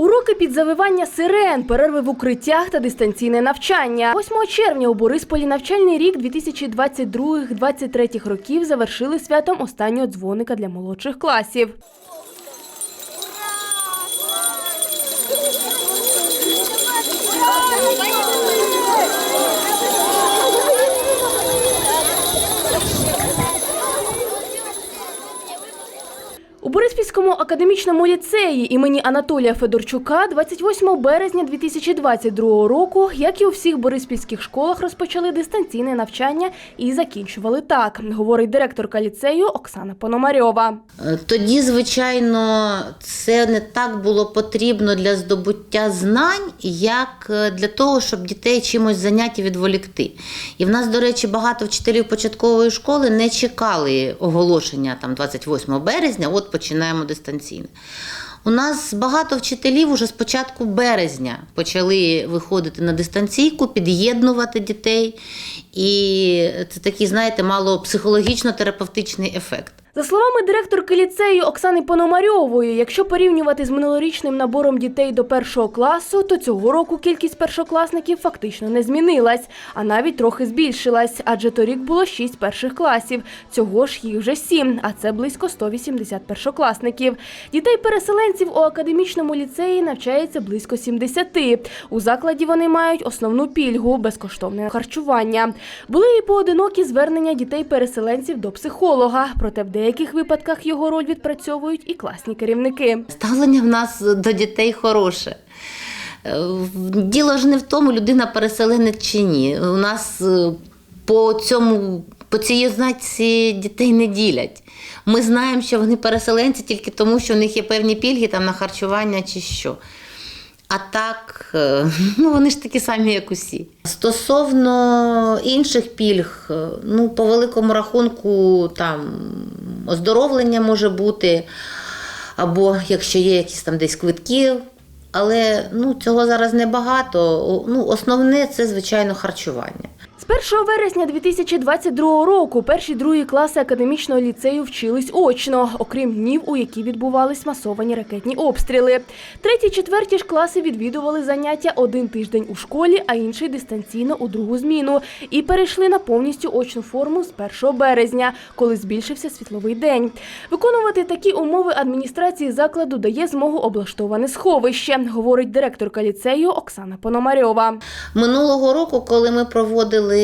Уроки під завивання сирен, перерви в укриттях та дистанційне навчання. 8 червня у Борисполі навчальний рік 2022-2023 років завершили святом останнього дзвоника для молодших класів. У Бориспільському академічному ліцеї імені Анатолія Федорчука 28 березня 2022 року, як і у всіх бориспільських школах, розпочали дистанційне навчання і закінчували так, говорить директорка ліцею Оксана Пономарьова. Е, Тоді, звичайно, це не так було потрібно для здобуття знань, як е, для того, щоб дітей чимось заняті відволікти. І в нас, до речі, багато вчителів початкової школи не чекали оголошення там 28 березня, от починаємо дистанційно. У нас багато вчителів уже з початку березня почали виходити на дистанційку, під'єднувати дітей. І це такий, знаєте, мало психологічно-терапевтичний ефект. За словами директорки ліцею Оксани Пономарьової, якщо порівнювати з минулорічним набором дітей до першого класу, то цього року кількість першокласників фактично не змінилась, а навіть трохи збільшилась, адже торік було 6 перших класів. Цього ж їх вже 7, а це близько 180 першокласників. Дітей-переселенців у академічному ліцеї навчається близько 70. У закладі вони мають основну пільгу безкоштовне харчування. Були і поодинокі звернення дітей-переселенців до психолога, проте в деяких випадках його роль відпрацьовують і класні керівники. Ставлення в нас до дітей хороше. Е, Діло ж не в тому, людина переселенець чи ні. У нас е, по цьому, по цій ознаці дітей не ділять. Ми знаємо, що вони переселенці тільки тому, що в них є певні пільги там на харчування чи що. А так, е, ну вони ж такі самі, як усі. Стосовно інших пільг, е, ну, по великому рахунку, там оздоровлення може бути, або якщо є якісь там десь квитки. Але ну, цього зараз небагато. Ну, основне це, звичайно, харчування. З 1 вересня 2022 року перші другі класи академічного ліцею вчились очно, окрім днів, у які відбувались масовані ракетні обстріли. Треті, четверті ж класи відвідували заняття один тиждень у школі, а інший дистанційно у другу зміну. І перейшли на повністю очну форму з 1 березня, коли збільшився світловий день. Виконувати такі умови адміністрації закладу дає змогу облаштоване сховище, говорить директорка ліцею Оксана Пономарьова. Минулого року, коли ми проводили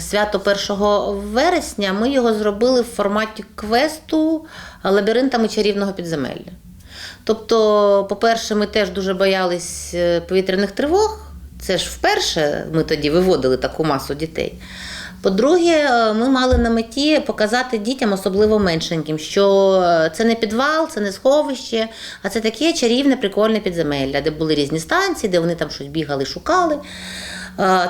свято 1 вересня, ми його зробили в форматі квесту лабіринтами чарівного підземелля. Тобто, по-перше, ми теж дуже боялись е, повітряних тривог. Це ж вперше ми тоді виводили таку масу дітей. По-друге, е, ми мали на меті показати дітям, особливо меншеньким, що е, це не підвал, це не сховище, а це таке чарівне, прикольне підземелля, де були різні станції, де вони там щось бігали, шукали.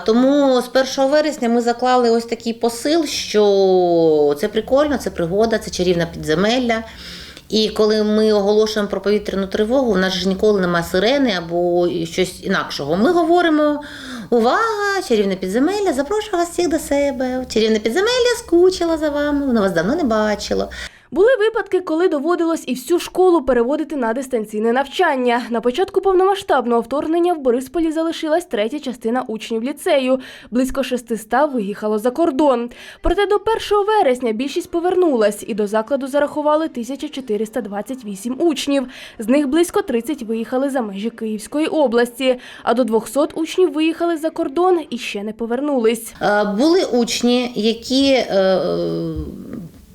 Тому з 1 вересня ми заклали ось такий посил, що це прикольно, це пригода, це чарівне підземелля. І коли ми оголошуємо про повітряну тривогу, у нас ж ніколи немає сирени або щось інакшого. Ми говоримо: увага, чарівне підземелля, запрошую вас всіх до себе. Чарівне підземелля скучила за вами, воно вас давно не бачило. Були випадки, коли доводилось і всю школу переводити на дистанційне навчання. На початку повномасштабного вторгнення в Борисполі залишилась третя частина учнів ліцею. Близько 600 виїхало за кордон. Проте до 1 вересня більшість повернулась і до закладу зарахували 1428 учнів. З них близько 30 виїхали за межі Київської області, а до 200 учнів виїхали за кордон і ще не повернулись. Е, Були учні, які е,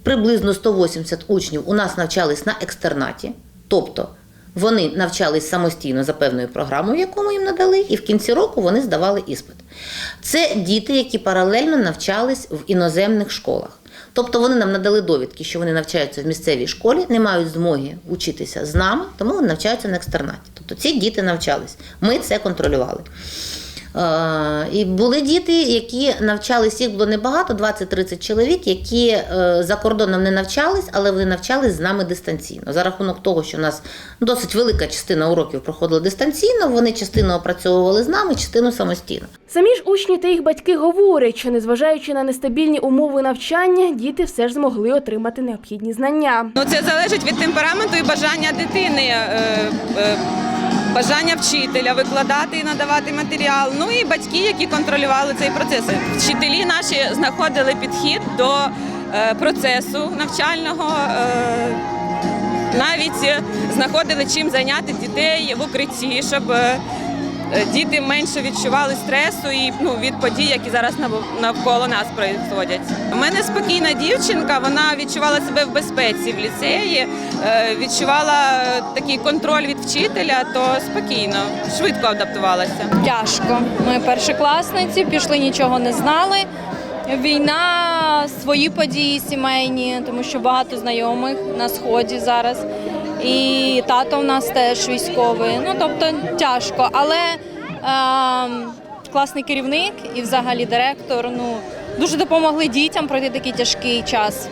приблизно 180 учнів у нас навчались на екстернаті, тобто вони навчались самостійно за певною програмою, яку ми їм надали, і в кінці року вони здавали іспит. Це діти, які паралельно навчались в іноземних школах. Тобто вони нам надали довідки, що вони навчаються в місцевій школі, не мають змоги учитися з нами, тому вони навчаються на екстернаті. Тобто ці діти навчались. Ми це контролювали. Е, І були діти, які навчались, їх було небагато, 20-30 чоловік, які е, за кордоном не навчались, але вони навчались з нами дистанційно. За рахунок того, що у нас досить велика частина уроків проходила дистанційно, вони частину опрацьовували з нами, частину самостійно. Самі ж учні та їх батьки говорять, що незважаючи на нестабільні умови навчання, діти все ж змогли отримати необхідні знання. Ну, це залежить від темпераменту і бажання дитини. Бажання вчителя викладати і надавати матеріал. Ну і батьки, які контролювали цей процес. Вчителі наші знаходили підхід до е, процесу навчального. е, навіть знаходили чим зайняти дітей в укритті, щоб е, діти менше відчували стресу і ну, від подій, які зараз навколо нас происходять. У мене спокійна дівчинка, вона відчувала себе в безпеці в ліцеї, відчувала такий контроль від вчителя, то спокійно, швидко адаптувалася. Тяжко. Ми першокласниці, пішли, нічого не знали. Війна, свої події сімейні, тому що багато знайомих на сході зараз. І тато в нас теж військовий. Ну тобто тяжко. Але ем, класний керівник і взагалі директор ну, дуже допомогли дітям пройти такий тяжкий час.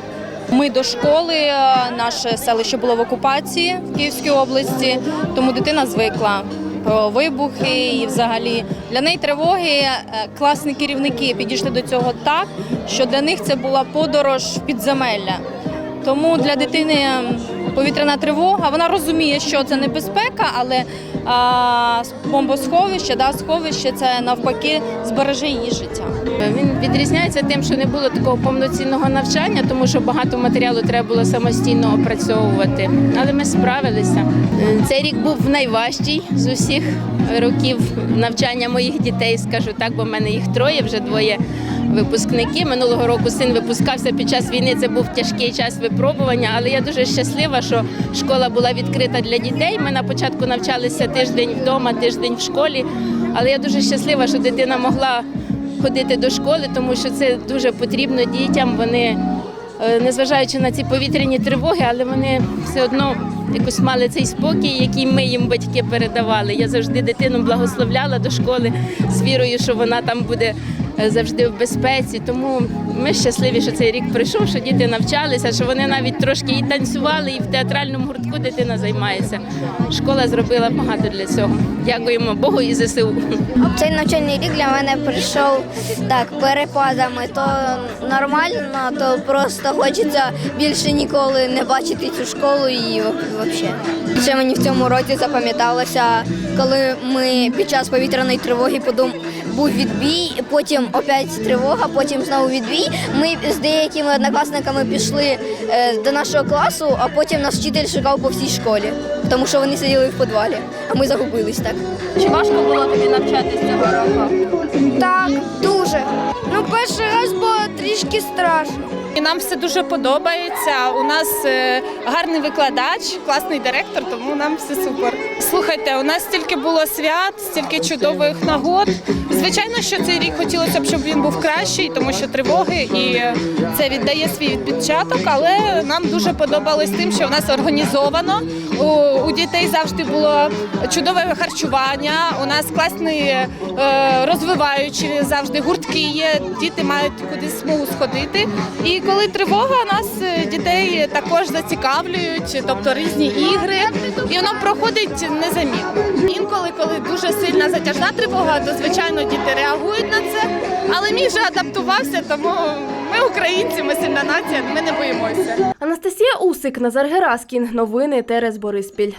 Ми до школи, е, наше селище було в окупації в Київській області, тому дитина звикла про вибухи і взагалі для неї тривоги. е, Класні керівники підійшли до цього так, що для них це була подорож в підземелля. Тому для дитини повітряна тривога, вона розуміє, що це небезпека, але бомбосховище, да, сховище це навпаки збереже її життя. Він відрізняється тим, що не було такого повноцінного навчання, тому що багато матеріалу треба було самостійно опрацьовувати. Але ми справилися. Е, Цей рік був найважчий з усіх років навчання моїх дітей, скажу так, бо в мене їх троє, вже двоє випускники. Минулого року син випускався під час війни. Це був тяжкий час випробування, але я дуже щаслива, що школа була відкрита для дітей. Ми на початку навчалися тиждень вдома, тиждень в школі. Але я дуже щаслива, що дитина могла ходити до школи, тому що це дуже потрібно дітям. Вони, е, незважаючи на ці повітряні тривоги, але вони все одно якось мали цей спокій, який ми їм батьки передавали. Я завжди дитину благословляла до школи з вірою, що вона там буде завжди в безпеці. Тому ми щасливі, що цей рік прийшов, що діти навчалися, що вони навіть трошки і танцювали, і в театральному гуртку дитина займається. Школа зробила багато для цього. Дякуємо Богу і ЗСУ. Цей навчальний рік для мене прийшов так перепадами. То нормально, то просто хочеться більше ніколи не бачити цю школу і взагалі. Ще мені в цьому році запам'яталося, коли ми під час повітряної тривоги подум... був відбій, потім опять тривога, потім знову відбій. Ми з деякими однокласниками пішли е, до нашого класу, а потім наш вчитель шукав по всій школі, тому що вони сиділи в підвалі, а ми загубились так. Чи важко було тобі навчатися цього року? Так, дуже. Ну, перший раз було трішки страшно. І нам все дуже подобається. У нас е, гарний викладач, класний директор, тому нам все супер. Слухайте, у нас стільки було свят, стільки чудових нагод. Звичайно, що цей рік хотілося б, щоб він був кращий, тому що тривоги і це віддає свій відпечаток. Але нам дуже подобалось тим, що у нас організовано. У, у дітей завжди було чудове харчування. У нас класні е, розвиваючі завжди гуртки є. Діти мають кудись змогу сходити. І коли тривога, нас е, дітей також зацікавлюють, тобто різні ігри, і воно проходить незамітно. Інколи, коли дуже сильна затяжна тривога, то звичайно діти реагують на це. Але мій вже адаптувався, тому ми українці, ми сильна нація, ми не боїмося. Анастасія Усик, Назар Гераскін. Новини Терес Бориспіль.